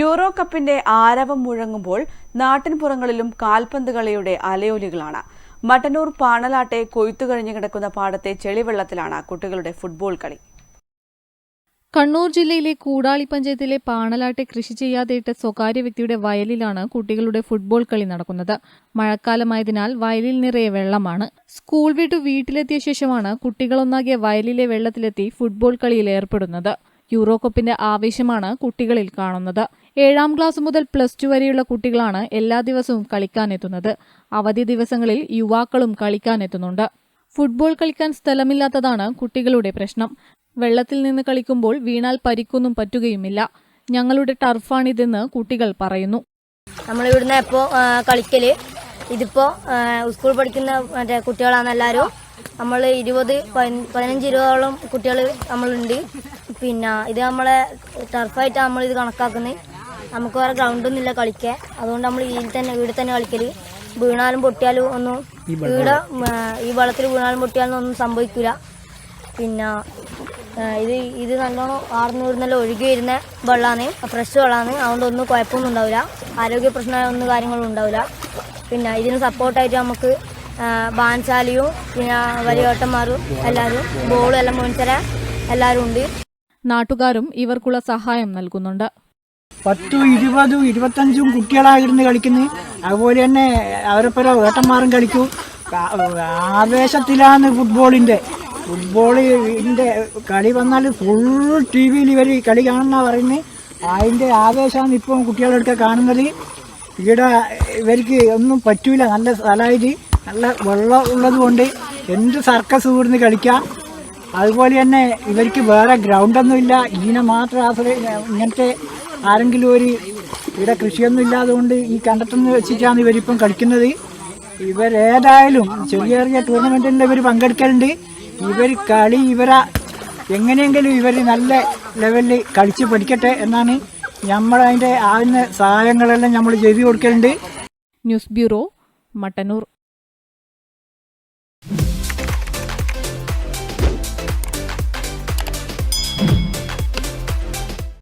Euro കപ്പിന്റെ ആരവം മുഴങ്ങുമ്പോൾ നാട്ടിൻപുറങ്ങളിലും കാൽപന്ത് കളിയുടെ അലയോലികളാണ്. മട്ടന്നൂർ പാണലാട്ടെ കൊയ്ത്തു കഴിഞ്ഞു കിടക്കുന്ന പാടത്തെ ചെളിവെള്ളത്തിലാണ് കുട്ടികളുടെ ഫുട്ബോൾ കളി. കണ്ണൂർ ജില്ലയിലെ കൂടാളി പഞ്ചായത്തിലെ പാണലാട്ടെ കൃഷി ചെയ്യാതെയിട്ട സ്വകാര്യ വ്യക്തിയുടെ വയലിലാണ് കുട്ടികളുടെ ഫുട്ബോൾ കളി നടക്കുന്നത്. മഴക്കാലമായതിനാൽ വയലിൽ നിറയെ വെള്ളമാണ്. സ്കൂൾ വിട്ടു വീട്ടിലെത്തിയ ശേഷമാണ് കുട്ടികളൊന്നാകിയ വയലിലെ വെള്ളത്തിലെത്തി ഫുട്ബോൾ കളിയിൽ ഏർപ്പെടുന്നത്. യൂറോ കപ്പിന്റെ ആവേശമാണ് കുട്ടികളിൽ കാണുന്നത്. ഏഴാം ക്ലാസ് മുതൽ പ്ലസ് ടു വരെയുള്ള കുട്ടികളാണ് എല്ലാ ദിവസവും കളിക്കാനെത്തുന്നത്. അവധി ദിവസങ്ങളിൽ യുവാക്കളും കളിക്കാനെത്തുന്നുണ്ട്. ഫുട്ബോൾ കളിക്കാൻ സ്ഥലമില്ലാത്തതാണ് കുട്ടികളുടെ പ്രശ്നം. വെള്ളത്തിൽ നിന്ന് കളിക്കുമ്പോൾ വീണാൽ പരിക്കൊന്നും പറ്റുകയുമില്ല. ഞങ്ങളുടെ ടർഫാണിതെന്ന് കുട്ടികൾ പറയുന്നു. നമ്മളിവിടുന്ന് ഇപ്പോൾ കളിക്കൽ. ഇതിപ്പോ സ്കൂൾ പഠിക്കുന്ന മറ്റേ കുട്ടികളാണ് എല്ലാവരും നമ്മൾ ഇരുപത് പതിന- പതിനഞ്ച് ഇരുപതോളം കുട്ടികൾ നമ്മളുണ്ട്. പിന്നെ ഇത് നമ്മളെ ടർഫായിട്ടാണ് നമ്മൾ ഇത് കണക്കാക്കുന്നത്. നമുക്ക് വേറെ ഗ്രൗണ്ടൊന്നും ഇല്ല കളിക്കാൻ. അതുകൊണ്ട് നമ്മൾ ഇതിൽ തന്നെ വീട്ടിൽ തന്നെ കളിക്കൽ. വീണാലും പൊട്ടിയാലും ഒന്നും വീട് ഈ വെള്ളത്തിൽ വീണാലും പൊട്ടിയാലും ഒന്നും സംഭവിക്കില്ല പിന്നെ ഇത് ഇത് നല്ലോണം ആർന്നു നല്ല ഒഴുകി വരുന്ന വെള്ളമാണ് ഫ്രഷ് വെള്ളമാണ് അതുകൊണ്ട് ഒന്നും കുഴപ്പമൊന്നും ഉണ്ടാവില്ല. ആരോഗ്യ പ്രശ്നമായ ഒന്നും കാര്യങ്ങളും ഉണ്ടാവില്ല. പിന്നെ ഇതിന് സപ്പോർട്ടായിട്ട് നമുക്ക് ബാൻസാലിയും പിന്നെ വലിയോട്ടന്മാരും എല്ലാവരും ബോളും എല്ലാം മേടിച്ചര എല്ലാവരും ഉണ്ട്. നാട്ടുകാരും ഇവർക്കുള്ള സഹായം നൽകുന്നുണ്ട്. പത്തും ഇരുപതും ഇരുപത്തഞ്ചും കുട്ടികളായിരുന്നു കളിക്കുന്നത്. അതുപോലെ തന്നെ അവരെപ്പര ഏട്ടന്മാരും കളിക്കും. ആവേശത്തിലാണ് ഫുട്ബോളിന്റെ. ഫുട്ബോളിന്റെ കളി വന്നാൽ ഫുൾ ടി വിയിൽ ഇവർ കളി കാണുന്ന പറയുന്നത് അതിന്റെ ആവേശമാണ് ഇപ്പം കുട്ടികളൊക്കെ കാണുന്നത്. ഇവിടെ ഇവർക്ക് ഒന്നും പറ്റൂല. നല്ല സ്ഥലമായിട്ട് നല്ല വെള്ളം ഉള്ളത് കൊണ്ട് എന്ത് സർക്കസ് കൂടുന്ന് കളിക്കാം. അതുപോലെ തന്നെ ഇവർക്ക് വേറെ ഗ്രൗണ്ടൊന്നുമില്ല ഇതിനെ മാത്രം ആശ്രയി ഇങ്ങനത്തെ ആരെങ്കിലും ഒരു ഇവിടെ കൃഷിയൊന്നും ഇല്ലാതുകൊണ്ട് ഈ കണ്ടത്തുനിന്ന് വെച്ചിട്ടാണ് ഇവരിപ്പം കളിക്കുന്നത്. ഇവരേതായാലും ചെറിയ ചെറിയ ടൂർണമെന്റിൽ ഇവർ പങ്കെടുക്കലുണ്ട്. ഇവർ കളി ഇവരെ എങ്ങനെയെങ്കിലും ഇവർ നല്ല ലെവലിൽ കളിച്ച് പഠിക്കട്ടെ എന്നാണ് നമ്മൾ അതിന്റെ ആവുന്ന സഹായങ്ങളെല്ലാം നമ്മൾ ചെയ്തു കൊടുക്കലുണ്ട്. News bureau Mattannur.